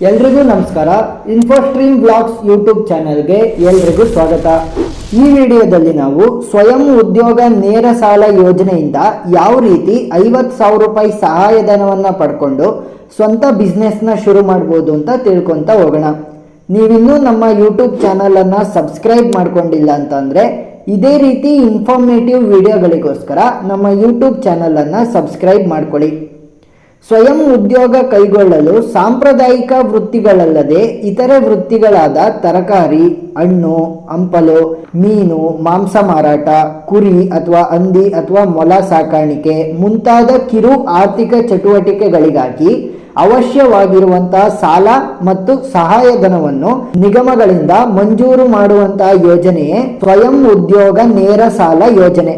ಎಲ್ರಿಗೂ ನಮಸ್ಕಾರ. ಇನ್ಫೋಸ್ಟ್ರೀಮ್ blogs YouTube ಚಾನೆಲ್ಗೆ ಎಲ್ರಿಗೂ ಸ್ವಾಗತ. ಈ ವಿಡಿಯೋದಲ್ಲಿ ನಾವು ಸ್ವಯಂ ಉದ್ಯೋಗ ನೇರ ಸಾಲ ಯೋಜನೆಯಿಂದ ಯಾವ ರೀತಿ ಐವತ್ತು ಸಾವಿರ ರೂಪಾಯಿ ಸಹಾಯಧನವನ್ನು ಪಡ್ಕೊಂಡು ಸ್ವಂತ ಬಿಸ್ನೆಸ್ನ ಶುರು ಮಾಡ್ಬೋದು ಅಂತ ತಿಳ್ಕೊತ ಹೋಗೋಣ. ನೀವಿನ್ನೂ ನಮ್ಮ ಯೂಟ್ಯೂಬ್ ಚಾನಲನ್ನು ಸಬ್ಸ್ಕ್ರೈಬ್ ಮಾಡ್ಕೊಂಡಿಲ್ಲ ಅಂತಂದರೆ ಇದೇ ರೀತಿ ಇನ್ಫಾರ್ಮೇಟಿವ್ ವಿಡಿಯೋಗಳಿಗೋಸ್ಕರ ನಮ್ಮ ಯೂಟ್ಯೂಬ್ ಚಾನಲನ್ನು ಸಬ್ಸ್ಕ್ರೈಬ್ ಮಾಡ್ಕೊಳ್ಳಿ. ಸ್ವಯಂ ಉದ್ಯೋಗ ಕೈಗೊಳ್ಳಲು ಸಾಂಪ್ರದಾಯಿಕ ವೃತ್ತಿಗಳಲ್ಲದೆ ಇತರೆ ವೃತ್ತಿಗಳಾದ ತರಕಾರಿ, ಹಣ್ಣು, ಹಂಪಲು, ಮೀನು, ಮಾಂಸ ಮಾರಾಟ, ಕುರಿ ಅಥವಾ ಹಂದಿ ಅಥವಾ ಮೊಲ ಸಾಕಾಣಿಕೆ ಮುಂತಾದ ಕಿರು ಆರ್ಥಿಕ ಚಟುವಟಿಕೆಗಳಿಗಾಗಿ ಅವಶ್ಯವಾಗಿರುವಂತಹ ಸಾಲ ಮತ್ತು ಸಹಾಯಧನವನ್ನು ನಿಗಮಗಳಿಂದ ಮಂಜೂರು ಮಾಡುವಂತಹ ಯೋಜನೆಯೇ ಸ್ವಯಂ ಉದ್ಯೋಗ ನೇರ ಸಾಲ ಯೋಜನೆ.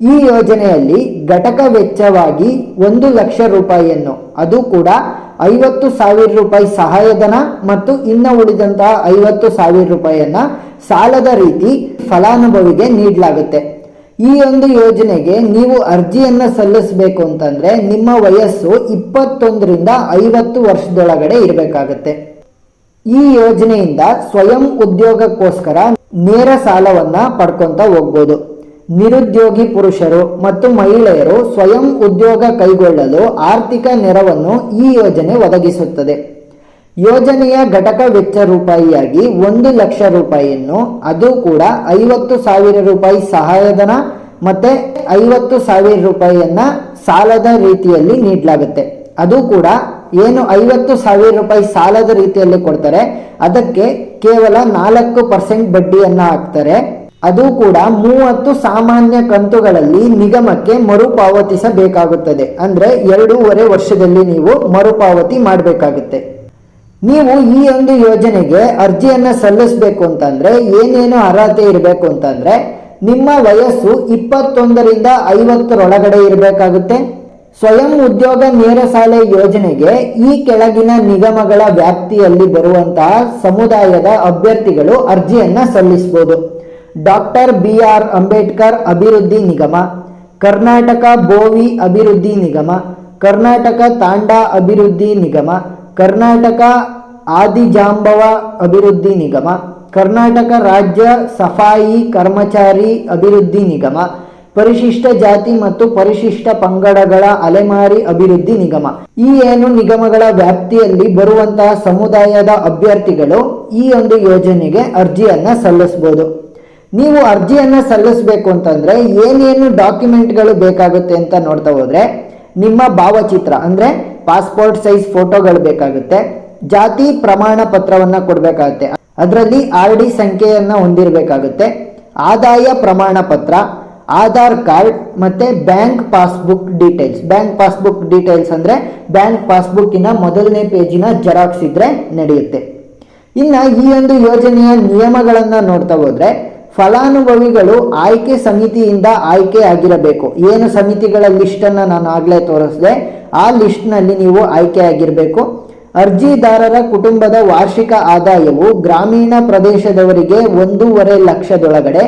ಈ ಯೋಜನೆಯಲ್ಲಿ ಘಟಕ ವೆಚ್ಚವಾಗಿ ಒಂದು ಲಕ್ಷ ರೂಪಾಯಿಯನ್ನು, ಅದು ಕೂಡ ಐವತ್ತು ಸಾವಿರ ರೂಪಾಯಿ ಸಹಾಯಧನ ಮತ್ತು ಇನ್ನು ಉಳಿದಂತಹ ಐವತ್ತು ಸಾವಿರ ರೂಪಾಯಿಯನ್ನ ಸಾಲದ ರೀತಿ ಫಲಾನುಭವಿಗೆ ನೀಡಲಾಗುತ್ತೆ. ಈ ಒಂದು ಯೋಜನೆಗೆ ನೀವು ಅರ್ಜಿಯನ್ನು ಸಲ್ಲಿಸಬೇಕು ಅಂತಂದ್ರೆ ನಿಮ್ಮ ವಯಸ್ಸು ಇಪ್ಪತ್ತೊಂದರಿಂದ ಐವತ್ತು ವರ್ಷದೊಳಗಡೆ ಇರಬೇಕಾಗತ್ತೆ. ಈ ಯೋಜನೆಯಿಂದ ಸ್ವಯಂ ಉದ್ಯೋಗಕ್ಕೋಸ್ಕರ ನೇರ ಸಾಲವನ್ನ ಪಡ್ಕೊತಾ ಹೋಗ್ಬೋದು. ನಿರುದ್ಯೋಗಿ ಪುರುಷರು ಮತ್ತು ಮಹಿಳೆಯರು ಸ್ವಯಂ ಉದ್ಯೋಗ ಕೈಗೊಳ್ಳಲು ಆರ್ಥಿಕ ನೆರವನ್ನು ಈ ಯೋಜನೆ ಒದಗಿಸುತ್ತದೆ. ಯೋಜನೆಯ ಘಟಕ ವೆಚ್ಚ ರೂಪಾಯಿಯಾಗಿ ಒಂದು ಲಕ್ಷ ರೂಪಾಯಿಯನ್ನು, ಅದು ಕೂಡ ಐವತ್ತು ಸಾವಿರ ರೂಪಾಯಿ ಸಹಾಯಧನ ಮತ್ತೆ ಐವತ್ತು ಸಾವಿರ ರೂಪಾಯಿಯನ್ನ ಸಾಲದ ರೀತಿಯಲ್ಲಿ ನೀಡಲಾಗುತ್ತೆ. ಅದು ಕೂಡ ಏನು ಐವತ್ತು ಸಾವಿರ ರೂಪಾಯಿ ಸಾಲದ ರೀತಿಯಲ್ಲಿ ಕೊಡ್ತಾರೆ, ಅದಕ್ಕೆ ಕೇವಲ ನಾಲ್ಕು ಪರ್ಸೆಂಟ್ ಬಡ್ಡಿಯನ್ನು ಹಾಕ್ತಾರೆ. ಅದು ಕೂಡ ಮೂವತ್ತು ಸಾಮಾನ್ಯ ಕಂತುಗಳಲ್ಲಿ ನಿಗಮಕ್ಕೆ ಮರುಪಾವತಿಸಬೇಕಾಗುತ್ತದೆ. ಅಂದ್ರೆ ಎರಡೂವರೆ ವರ್ಷದಲ್ಲಿ ನೀವು ಮರುಪಾವತಿ ಮಾಡಬೇಕಾಗುತ್ತೆ. ನೀವು ಈ ಒಂದು ಯೋಜನೆಗೆ ಅರ್ಜಿಯನ್ನು ಸಲ್ಲಿಸಬೇಕು ಅಂತಂದ್ರೆ, ಏನೇನು ಅರ್ಹತೆ ಇರಬೇಕು ಅಂತಂದ್ರೆ, ನಿಮ್ಮ ವಯಸ್ಸು ಇಪ್ಪತ್ತೊಂದರಿಂದ ಐವತ್ತರೊಳಗಡೆ ಇರಬೇಕಾಗುತ್ತೆ. ಸ್ವಯಂ ಉದ್ಯೋಗ ನೇರ ಸಾಲ ಯೋಜನೆಗೆ ಈ ಕೆಳಗಿನ ನಿಗಮಗಳ ವ್ಯಾಪ್ತಿಯಲ್ಲಿ ಬರುವಂತಹ ಸಮುದಾಯದ ಅಭ್ಯರ್ಥಿಗಳು ಅರ್ಜಿಯನ್ನು ಸಲ್ಲಿಸಬಹುದು ಡಾಕ್ಟರ್ ಬಿ ಆರ್ ಅಂಬೇಡ್ಕರ್ ಅಭಿವೃದ್ಧಿ ನಿಗಮ, ಕರ್ನಾಟಕ ಬೋವಿ ಅಭಿವೃದ್ಧಿ ನಿಗಮ, ಕರ್ನಾಟಕ ತಾಂಡಾ ಅಭಿವೃದ್ಧಿ ನಿಗಮ, ಕರ್ನಾಟಕ ಆದಿಜಾಂಬವ ಅಭಿವೃದ್ಧಿ ನಿಗಮ, ಕರ್ನಾಟಕ ರಾಜ್ಯ ಸಫಾಯಿ ಕರ್ಮಚಾರಿ ಅಭಿವೃದ್ಧಿ ನಿಗಮ, ಪರಿಶಿಷ್ಟ ಜಾತಿ ಮತ್ತು ಪರಿಶಿಷ್ಟ ಪಂಗಡಗಳ ಅಲೆಮಾರಿ ಅಭಿವೃದ್ಧಿ ನಿಗಮ. ಈ ಏನು ನಿಗಮಗಳ ವ್ಯಾಪ್ತಿಯಲ್ಲಿ ಬರುವಂತಹ ಸಮುದಾಯದ ಅಭ್ಯರ್ಥಿಗಳು ಈ ಒಂದು ಯೋಜನೆಗೆ ಅರ್ಜಿಯನ್ನ ಸಲ್ಲಿಸಬಹುದು ನೀವು ಅರ್ಜಿಯನ್ನು ಸಲ್ಲಿಸಬೇಕು ಅಂತಂದರೆ ಏನೇನು ಡಾಕ್ಯುಮೆಂಟ್ಗಳು ಬೇಕಾಗುತ್ತೆ ಅಂತ ನೋಡ್ತಾ ಹೋದರೆ ನಿಮ್ಮ ಭಾವಚಿತ್ರ, ಅಂದರೆ ಪಾಸ್ಪೋರ್ಟ್ ಸೈಜ್ ಫೋಟೋಗಳು ಬೇಕಾಗುತ್ತೆ, ಜಾತಿ ಪ್ರಮಾಣ ಪತ್ರವನ್ನು ಕೊಡಬೇಕಾಗುತ್ತೆ. ಅದರಲ್ಲಿ ಆರ್ ಡಿ ಸಂಖ್ಯೆಯನ್ನು ಹೊಂದಿರಬೇಕಾಗುತ್ತೆ, ಆದಾಯ ಪ್ರಮಾಣ ಪತ್ರ, ಆಧಾರ್ ಕಾರ್ಡ್ ಮತ್ತು bank passbook details. Bank passbook details ಅಂದರೆ ಬ್ಯಾಂಕ್ ಪಾಸ್ಬುಕ್ಕಿನ ಮೊದಲನೇ ಪೇಜಿನ ಜೆರಾಕ್ಸ್ ಇದ್ರೆ ನಡೆಯುತ್ತೆ. ಇನ್ನು ಈ ಒಂದು ಯೋಜನೆಯ ನಿಯಮಗಳನ್ನು ನೋಡ್ತಾ ಹೋದ್ರೆ ಫಲಾನುಭವಿಗಳು ಆಯ್ಕೆ ಸಮಿತಿಯಿಂದ ಆಯ್ಕೆ ಆಗಿರಬೇಕು. ಏನು ಸಮಿತಿಗಳ ಲಿಸ್ಟ್ ಅನ್ನ ನಾನು ಆಗ್ಲೇ ತೋರಿಸಿದೆ, ಆ ಲಿಸ್ಟ್ನಲ್ಲಿ ನೀವು ಆಯ್ಕೆ ಆಗಿರಬೇಕು. ಅರ್ಜಿದಾರರ ಕುಟುಂಬದ ವಾರ್ಷಿಕ ಆದಾಯವು ಗ್ರಾಮೀಣ ಪ್ರದೇಶದವರಿಗೆ ಒಂದೂವರೆ ಲಕ್ಷದೊಳಗಡೆ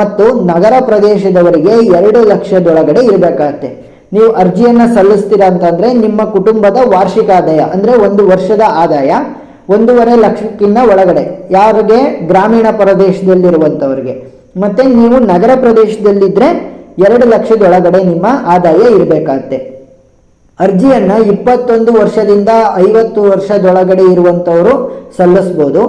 ಮತ್ತು ನಗರ ಪ್ರದೇಶದವರಿಗೆ ಎರಡು ಲಕ್ಷದೊಳಗಡೆ ಇರಬೇಕಾಗತ್ತೆ. ನೀವು ಅರ್ಜಿಯನ್ನು ಸಲ್ಲಿಸ್ತೀರಾ ಅಂತಂದ್ರೆ ನಿಮ್ಮ ಕುಟುಂಬದ ವಾರ್ಷಿಕ ಆದಾಯ, ಅಂದ್ರೆ ಒಂದು ವರ್ಷದ ಆದಾಯ. ಒಂದೂವರೆ ಲಕ್ಷಕ್ಕಿಂತ ಒಳಗಡೆ. ಯಾರಿಗೆ? ಗ್ರಾಮೀಣ ಪ್ರದೇಶದಲ್ಲಿರುವಂಥವ್ರಿಗೆ ಮತ್ತೆ ನೀವು ನಗರ ಪ್ರದೇಶದಲ್ಲಿದ್ದರೆ ಎರಡು ಲಕ್ಷದೊಳಗಡೆ ನಿಮ್ಮ ಆದಾಯ ಇರಬೇಕಾಗತ್ತೆ. ಅರ್ಜಿಯನ್ನು ಇಪ್ಪತ್ತೊಂದು ವರ್ಷದಿಂದ ಐವತ್ತು ವರ್ಷದೊಳಗಡೆ ಇರುವಂಥವರು ಸಲ್ಲಿಸ್ಬೋದು.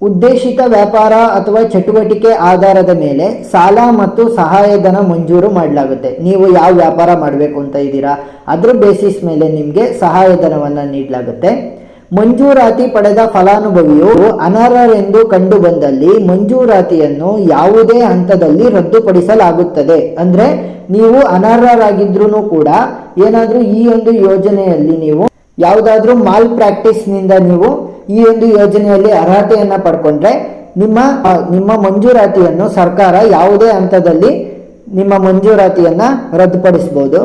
ಉದ್ದೇಶಿತ ವ್ಯಾಪಾರ ಅಥವಾ ಚಟುವಟಿಕೆ ಆಧಾರದ ಮೇಲೆ ಸಾಲ ಮತ್ತು ಸಹಾಯಧನ ಮಂಜೂರು ಮಾಡಲಾಗುತ್ತೆ. ನೀವು ಯಾವ ವ್ಯಾಪಾರ ಮಾಡಬೇಕು ಅಂತ ಇದ್ದೀರಾ? ಅದ್ರ ಬೇಸಿಸ್ ಮೇಲೆ ನಿಮಗೆ ಸಹಾಯಧನವನ್ನು ನೀಡಲಾಗುತ್ತೆ. ಮಂಜೂರಾತಿ ಪಡೆದ ಫಲಾನುಭವಿಯು ಅನರ್ಹರೆಂದು ಕಂಡು ಬಂದಲ್ಲಿ ಮಂಜೂರಾತಿಯನ್ನು ಯಾವುದೇ ಹಂತದಲ್ಲಿ ರದ್ದುಪಡಿಸಲಾಗುತ್ತದೆ. ಅಂದ್ರೆ ನೀವು ಅನರ್ಹರಾಗಿದ್ರೂ ಕೂಡ ಏನಾದ್ರೂ ಈ ಒಂದು ಯೋಜನೆಯಲ್ಲಿ ನೀವು ಯಾವುದಾದ್ರೂ ಮಾಲ್ ಪ್ರಾಕ್ಟೀಸ್ನಿಂದ ನೀವು ಈ ಒಂದು ಯೋಜನೆಯಲ್ಲಿ ಅರ್ಹತೆಯನ್ನು ಪಡ್ಕೊಂಡ್ರೆ ನಿಮ್ಮ ನಿಮ್ಮ ಮಂಜೂರಾತಿಯನ್ನು ಸರ್ಕಾರ ಯಾವುದೇ ಹಂತದಲ್ಲಿ ನಿಮ್ಮ ಮಂಜೂರಾತಿಯನ್ನು ರದ್ದುಪಡಿಸಬಹುದು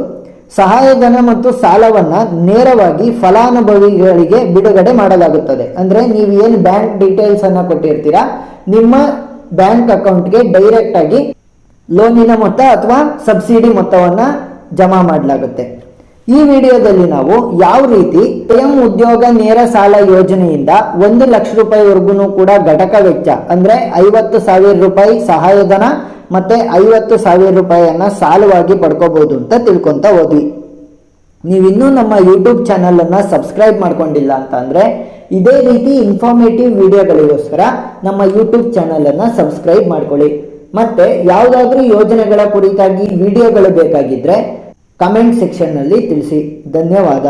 ಸಹಾಯಧನ ಮತ್ತು ಸಾಲವನ್ನ ನೇರವಾಗಿ ಫಲಾನುಭವಿಗಳಿಗೆ ಬಿಡುಗಡೆ ಮಾಡಲಾಗುತ್ತದೆ. ಅಂದ್ರೆ ನೀವು ಏನು ಬ್ಯಾಂಕ್ ಡೀಟೇಲ್ಸ್ ಅನ್ನ ಕೊಟ್ಟಿರ್ತೀರಾ, ನಿಮ್ಮ ಬ್ಯಾಂಕ್ ಅಕೌಂಟ್ಗೆ ಡೈರೆಕ್ಟ್ ಆಗಿ ಲೋನಿನ ಮೊತ್ತ ಅಥವಾ ಸಬ್ಸಿಡಿ ಮೊತ್ತವನ್ನ ಜಮಾ ಮಾಡಲಾಗುತ್ತೆ. ಈ ವಿಡಿಯೋದಲ್ಲಿ ನಾವು ಯಾವ ರೀತಿ ಸ್ವಯಂ ಉದ್ಯೋಗ ನೇರ ಸಾಲ ಯೋಜನೆಯಿಂದ ಒಂದು ಲಕ್ಷ ರೂಪಾಯಿವರೆಗೂ ಕೂಡ ಘಟಕ ವೆಚ್ಚ, ಅಂದ್ರೆ ಐವತ್ತು ಸಾವಿರ ರೂಪಾಯಿ ಸಹಾಯಧನ ಮತ್ತೆ ಐವತ್ತು ಸಾವಿರ ರೂಪಾಯಿಯನ್ನ ಸಾಲವಾಗಿ ಪಡ್ಕೋಬಹುದು ಅಂತ ತಿಳ್ಕೊಂತ ಹೋದ್ವಿ. ನೀವಿನ್ನೂ ನಮ್ಮ ಯೂಟ್ಯೂಬ್ ಚಾನಲ್ ಅನ್ನ ಸಬ್ಸ್ಕ್ರೈಬ್ ಮಾಡ್ಕೊಂಡಿಲ್ಲ ಅಂತ ಅಂದ್ರೆ ಇದೇ ರೀತಿ ಇನ್ಫಾರ್ಮೇಟಿವ್ ವಿಡಿಯೋಗಳಿಗೋಸ್ಕರ ನಮ್ಮ ಯೂಟ್ಯೂಬ್ ಚಾನಲ್ ಅನ್ನ ಸಬ್ಸ್ಕ್ರೈಬ್ ಮಾಡ್ಕೊಳ್ಳಿ. ಮತ್ತೆ ಯಾವುದಾದ್ರೂ ಯೋಜನೆಗಳ ಕುರಿತಾಗಿ ವಿಡಿಯೋಗಳು ಬೇಕಾಗಿದ್ರೆ ಕಮೆಂಟ್ ಸೆಕ್ಷನ್ನಲ್ಲಿ ತಿಳಿಸಿ. ಧನ್ಯವಾದ.